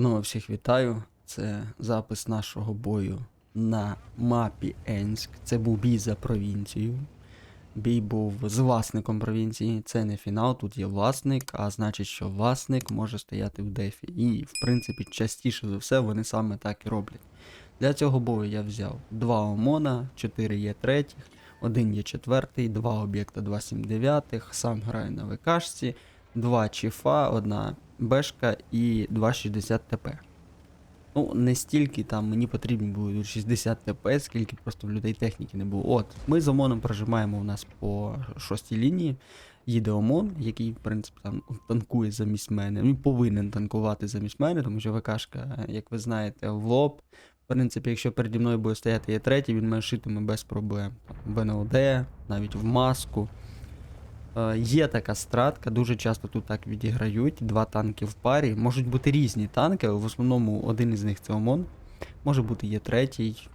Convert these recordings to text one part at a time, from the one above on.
Панове, всіх вітаю. Це запис нашого бою на мапі Енськ. Це був бій за провінцію. Бій був з власником провінції. Це не фінал, тут є власник, а значить, що власник може стояти в дефі. І, в принципі, частіше за все вони саме так і роблять. Для цього бою я взяв два ОМОНа, 4 є третіх, один є четвертий, два об'єкта 279, сам граю на ВКшці, два чіфа, одна бешка і 2,60 ТП. Ну, не стільки там мені потрібні були 60 ТП, скільки просто в людей техніки не було. От, ми з ОМОНом прожимаємо у нас по шостій лінії. Їде ОМОН, який, в принципі, там танкує замість мене. Він повинен танкувати замість мене, тому що ВКшка, як ви знаєте, в лоб. В принципі, якщо переді мною буде стояти є третій, він мене шитиме без проблем. Там, в НЛД, навіть в маску. Е, Є така стратка, дуже часто тут так відіграють. Два танки в парі. Можуть бути різні танки, в основному один із них це ОМОН. Може бути є третій,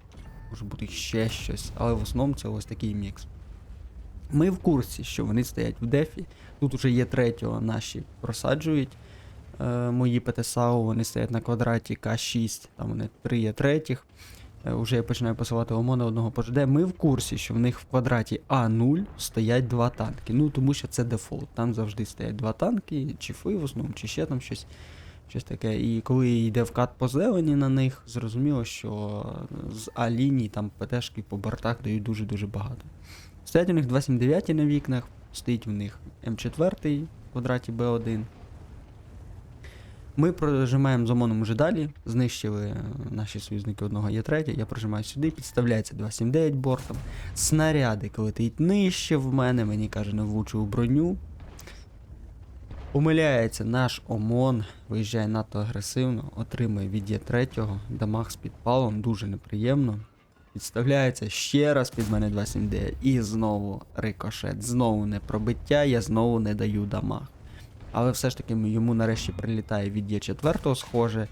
може бути ще щось, але в основному це ось такий мікс. Ми в курсі, що вони стоять в дефі. Тут уже є третього, наші просаджують. Е, мої ПТСАУ, вони стоять на квадраті К6, там вони три є третіх. Е, Уже я починаю посилати ОМОНа одного пожд. Ми в курсі, що в них в квадраті А0 стоять два танки. Ну тому що це дефолт. Там завжди стоять два танки, чи фи в основному, чи ще там щось. Щось таке. І коли йде вкат по зелені на них, зрозуміло, що з А-ліній там ПТшки по бортах дають дуже-дуже багато. Стоять у них 279 на вікнах, стоїть в них М4 в квадраті Б1. Ми прожимаємо з ОМОНом уже далі. Знищили е, наші союзники одного є третє. Я прожимаю сюди, підставляється 279 бортом. Снарядик летить нижче в мене, мені каже, не влучив у броню. Помиляється наш ОМОН, виїжджає надто агресивно, отримує від є третього, дамаг з підпалом, дуже неприємно. Підставляється ще раз під мене 279 і знову рикошет, знову не пробиття, я знову не даю дамаг. Але все ж таки йому нарешті прилітає від Є4 схоже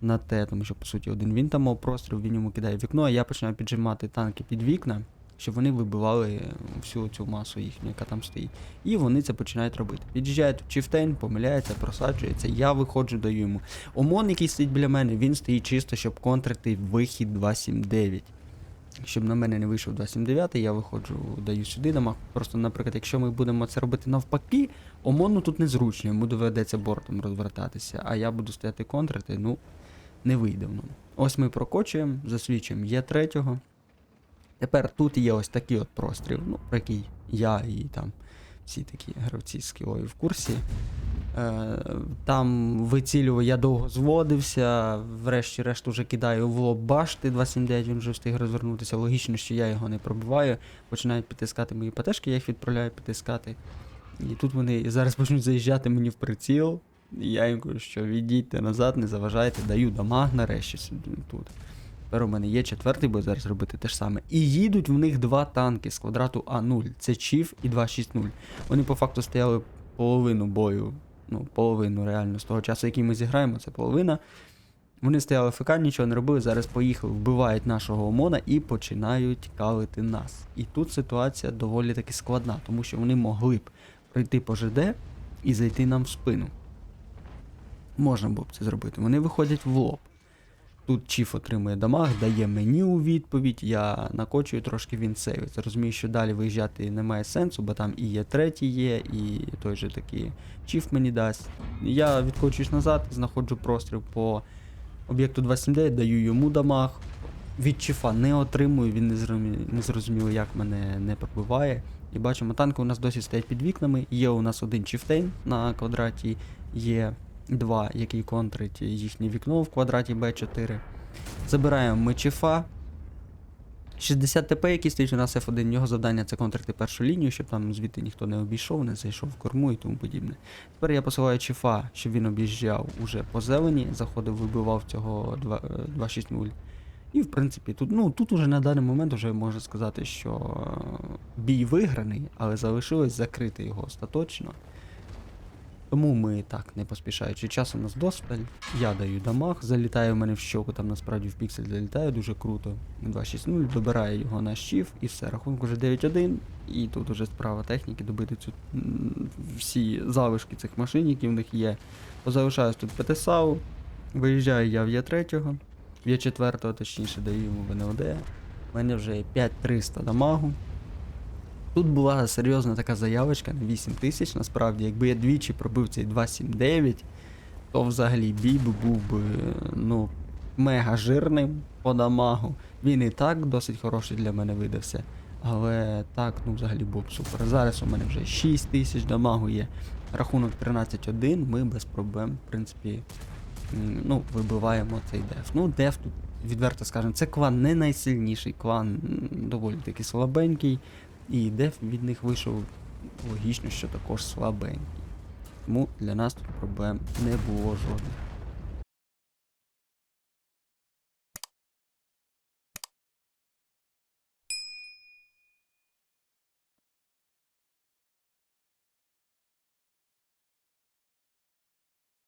на те, тому що по суті один він там мав простріл, він йому кидає вікно, а я починаю піджимати танки під вікна, щоб вони вибивали всю цю масу їхню, яка там стоїть. І вони це починають робити. Під'їжджають в помиляється, просаджується, я виходжу, даю йому. ОМОН, який стоїть біля мене, він стоїть чисто, щоб контрити вихід 279. Щоб на мене не вийшов 279, я виходжу, даю сюди дамаг. Просто, наприклад, якщо ми будемо це робити навпаки, ОМОНу тут незручно, йому доведеться бортом розвертатися, а я буду стояти контрити, ну, не вийде воно. Ось ми прокочуємо, засвідчуємо є третього. Тепер тут є ось такий от простріл, ну, про який я і там всі такі гравці з кілою в курсі. Е, Там вицілював, я довго зводився, врешті-решт уже кидаю в лоб башти 279, він вже встиг розвернутися. Логічно, що я його не пробиваю. Починають підтискати мої ПТшки, я їх відправляю підтискати. І тут вони зараз почнуть заїжджати мені в приціл. І я їм кажу, що відійдьте назад, не заважайте, даю дамаг нарешті тут. Тепер у мене є четвертий, бо зараз робити те ж саме. І їдуть в них два танки з квадрату А0. Це Чіф і 260. Вони по факту стояли половину бою. Ну, половину реально з того часу, який ми зіграємо, це половина. Вони стояли ФК, нічого не робили, зараз поїхали, вбивають нашого ОМОНа і починають калити нас. І тут ситуація доволі таки складна, тому що вони могли б прийти по ЖД і зайти нам в спину. Можна було б це зробити. Вони виходять в лоб. Тут Чіф отримує дамаг, дає мені у відповідь, я накочую трошки він сейвиться. Розумію, що далі виїжджати немає сенсу, бо там і є третій є, і той же такий Чіф мені дасть. Я відкочуюсь назад, знаходжу простріл по об'єкту 279, даю йому дамаг. Від Чіфа не отримую, він не зрозуміло, як мене не пробиває. І бачимо, танки у нас досі стоять під вікнами. Є у нас один чіфтейн на квадраті, є два, який контрить їхнє вікно в квадраті Б4. Забираємо ми чіфа. 60 ТП, який стоїть у нас F1, його завдання це контрити першу лінію, щоб там звідти ніхто не обійшов, не зайшов в корму і тому подібне. Тепер я посилаю чіфа, щоб він об'їжджав уже по зелені, заходив, вибивав цього 2 е, 260. І в принципі тут, ну, тут уже на даний момент вже можна сказати, що бій виграний, але залишилось закрити його остаточно. Тому ми так, не поспішаючи. Час у нас досталь. Я даю дамаг, залітає в мене в щоку, там насправді в піксель залітає дуже круто. 2-6-0, добирає його на щів і все. Рахунок уже 9-1. І тут уже справа техніки добити цю всі залишки цих машин, які в них є. Позалишаюсь тут ПТСАУ. Виїжджаю я в Є3, в Є4, точніше, даю йому ВНОД. У мене вже є 5300 дамагу. Тут була серйозна така заявочка на 8 тисяч. Насправді, якби я двічі пробив цей 279, то взагалі бій би був би ну, мега жирним по дамагу. Він і так досить хороший для мене видався. Але так, ну взагалі був супер. Зараз у мене вже 6 тисяч дамагу є. Рахунок 13-1, ми без проблем, в принципі, ну, вибиваємо цей деф. Ну, деф тут, відверто скажемо, це клан не найсильніший клан, доволі таки слабенький. І деф від них вийшов логічно, що також слабенький. Тому для нас тут проблем не було жодних.